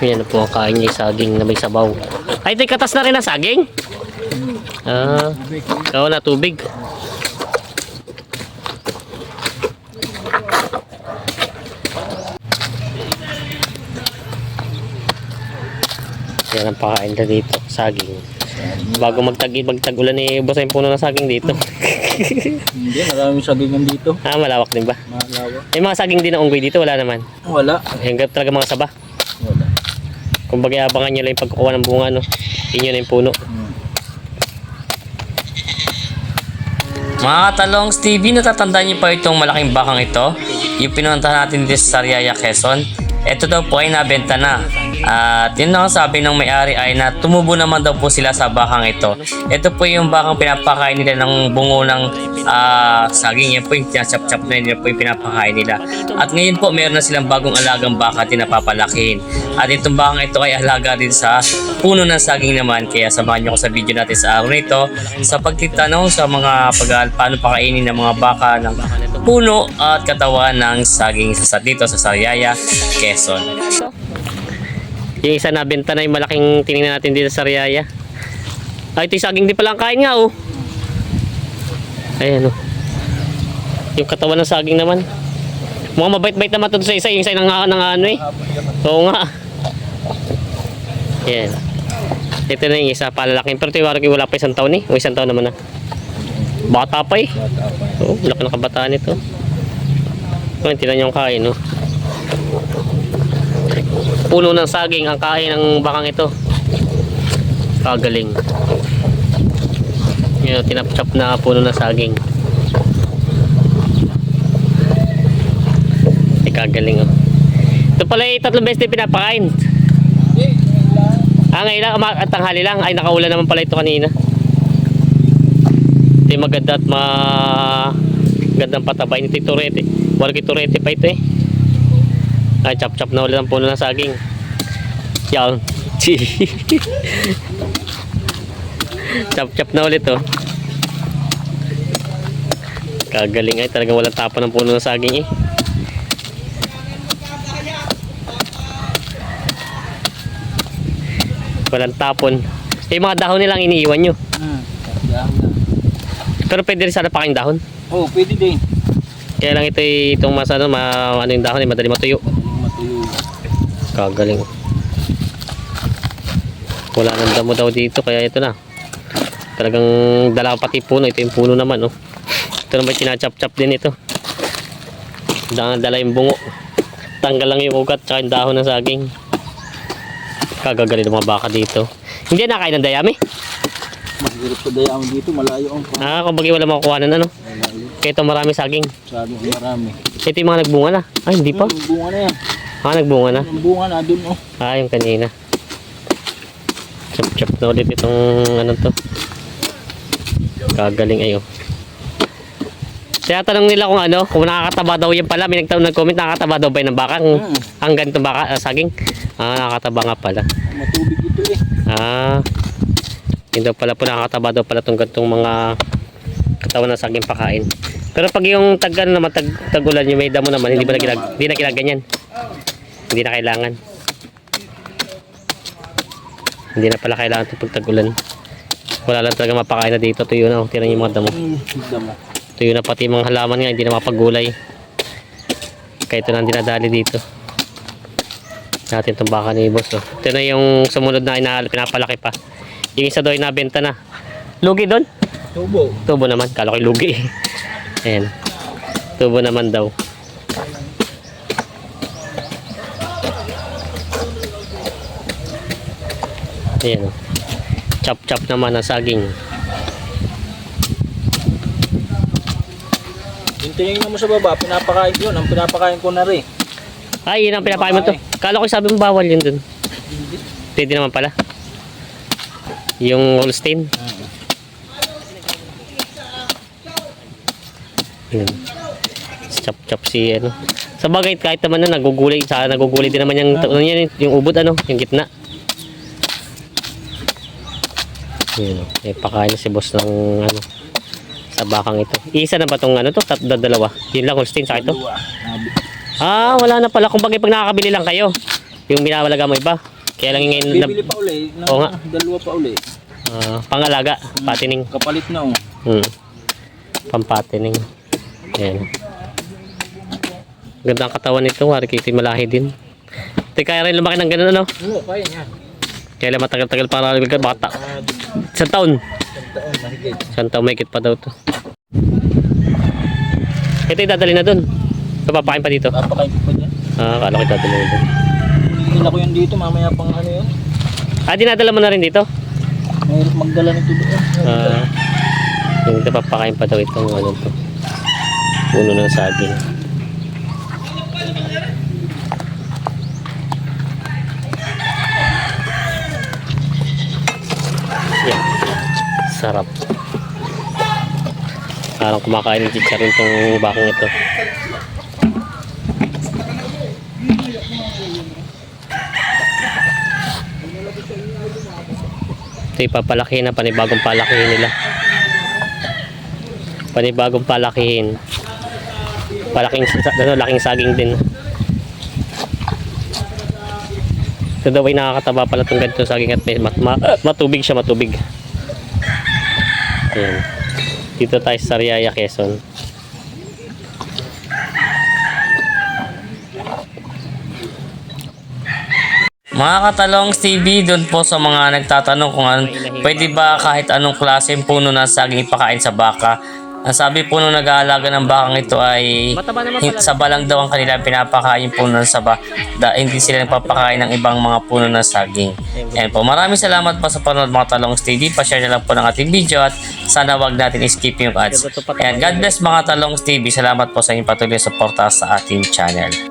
Yan po ang kain niya saging na may sabaw. Ay, ito katas na rin ang saging? Ah, oo na tubig. Yan ang pakain na dito, saging. Bago magtag magtag-ulan eh, basta yung puno ng saging dito. Hindi, maraming sagingan dito. ah, malawak din ba? Malawa. May mga saging din na unggoy dito, wala naman. Wala. Hanggang talaga mga saba. Bagay abangan nyo lang yung pagkukuha ng bunga, no? Inyo na yung puno. Mga katalongs TV, natatandaan niyo pa itong malaking bakang ito? Yung pinuntahan natin dito sa Sariaya, Quezon. Ito daw po ay nabenta na. At yun ang sabi ng may-ari ay na tumubo naman daw po sila sa bakang ito. Ito po yung bakang pinapakain nila ng bungo ng ah, saging. Yan po yung chap-chap na yun, po yung pinapakain nila. At ngayon po meron na silang bagong alagang baka din napapalakihin. At itong bakang ito ay alaga din sa puno ng saging naman. Kaya samahan niyo ko sa video natin sa araw nito sa pagtitanong sa mga pag paano pakainin ng mga baka ng puno at katawan ng saging sa dito sa Sariaya, Quezon. Yung isa na benta na yung malaking tinignan natin dito sa Riaya. Ay, ito yung saging di pala ang kain nga, oh. Ayan, oh. Yung katawan ng saging naman. Mukhang mabait-bait naman ito sa isa. Yung isa nang nang ano eh. Oo nga. Ayan. Ito na yung isa, palalaking. Pero ito yung wala pa isang taon eh. O isang taon naman na. Bata pa eh. Oo, laki ng kabataan ito. Oh, tinan ang kain, no? Puno ng saging ang kain ng bakang ito. Kagaling. Yun, tinapchap na puno ng saging. Ay, kagaling, oh. Ito pala ay tatlong beses din pinapakain. Ah, ngayon lang, at tanghali lang. Ay, nakaulan naman pala ito kanina. Ito yung maganda at ma... Gandang patabay nito yung turete. Wala kay turete pa ito eh. Ay, chop-chop na ulit ang puno ng saging. Yan. chop-chop na ulit oh. Kagaling ay talagang walang tapon ng puno ng saging eh. Walang tapon. Eh, mga dahon nilang iniiwan nyo. Hmm. Pero pwede rin sana pakain dahon. Oh, pwede din. Kaya lang ito itong mas ano, ma, ano yung dahon eh, madali matuyo. Kagaling. Wala nang damo daw dito, kaya ito na. Talagang dala pati puno. Ito yung puno naman, oh. Ito naman kinachap-chap din ito. Dala, dala yung bungo. Tanggal lang yung ugat, tsaka yung dahon ng saging. Kagagaling ng mga baka dito. Hindi na nakain ng dayami. Mahirap sa dayaan dito, malayo ang pa. Ah, kung bagay wala makukuha ng ano. Malayo. Kaya ito marami saging. Sabi marami. Ito yung mga nagbunga na. Ay, hindi pa. Hmm, bunga na yan. Ah, nagbunga na. Yung bunga na dun oh. Ah, yung kanina. Chop-chop na ulit itong ano to. Kagaling ayo. Kaya tanong nila kung ano, kung nakakataba daw yan pala. May nagtanong nag-comment, nakakataba daw ba ng baka? Ang, Mm. ang ganito baka, ah, saging? Ah, nakakataba nga pala. Matubig ito eh. Ah, yun daw pala po nakakataba daw pala itong gantong mga katawan ng saging pakain. Pero pag yung tag, ano naman, tag, tagulan yung may damo naman, hindi ba na ginag, hindi na ginaganyan? Hindi na kailangan. Hindi na pala kailangan ito pag tagulan. Wala lang talaga mapakain na dito. Tuyo na. oh. Tira yung mga damo. Tuyo na pati mga halaman nga. Hindi na mapagulay. Kaya ito na dinadali dito. Natin itong baka ni boss. Oh. Ito na yung sumunod na ina pinapalaki pa. Yung isa doon ay nabenta na. Lugi doon? Tubo. Tubo naman. Kala ko'y lugi. Ayan. Tubo naman daw. Ayan. oh. Chop-chop naman ang saging. Yung tinignan mo sa baba, pinapakain yun. Ang pinapakain ko na rin. Ay, yun ang pinapakain mo to. Kala ko sabi mo bawal yun dun. Pwede naman pala. Yung Holstein. Yun. Chop-chop si ano. Sa bagay, kahit naman na nagugulay, sa nagugulay din naman yung, ano yan, yung ubod ano, yung gitna. Yun, oh. may pakain na si boss ng ano, sa bakang ito. Isa na ba tong ano to? Tatlo, dalawa. Yun lang Holstein sa ito. Ah, wala na pala. Kung bagay pag nakakabili lang kayo. Yung binawalaga mo iba. Kaya lang ngayon na, Bibili pa uli. Ng Oo nga. Dalawa pa uli. ah, pangalaga, patining. Kapalit na oh. Hmm. Pampatining. Ayan. Ganda ang katawan nito, wari kiti malahi din. Di kaya rin lumaki ng ganun ano? Oo, kaya niya. Kaya lang matagal-tagal para bata. Ah, Isang taon. isang taon mahigit. Pa daw to. Ito idadali na dun. Papakain pa dito. Papakain pa dyan. Ah, akala ko idadali na dun. Hinihila ko yun dito, mamaya pang ano yun. Ah, dinadala mo na rin dito? Mahirap magdala nito doon. Ah, yung papakain pa daw itong ano to. Puno ng saging. Sarap. Parang kumakain ng chicharin tong bakong ito. Ito ipapalaki na panibagong palakihin nila. Panibagong palakihin. Palaking, ano, laking saging din. Ito daw ay nakakataba pala itong ganito saging at may mat, ma- matubig siya matubig. Ayan. Dito tayo sa Sariaya, Quezon. Mga katalong TV, doon po sa mga nagtatanong kung an, pwede ba kahit anong klaseng puno ng saging ipakain sa baka. Ang sabi po nung nag-aalaga ng bakang ito ay saba lang daw ang kanila pinapakain puno ng saba. Da, hindi sila nagpapakain ng ibang mga puno ng saging. Yan po. Maraming salamat po sa panonood mga talong TV. Pa-share na lang po ng ating video at sana wag natin skip yung ads. Yan. God bless mga talong TV. Salamat po sa inyong patuloy na suporta sa ating channel.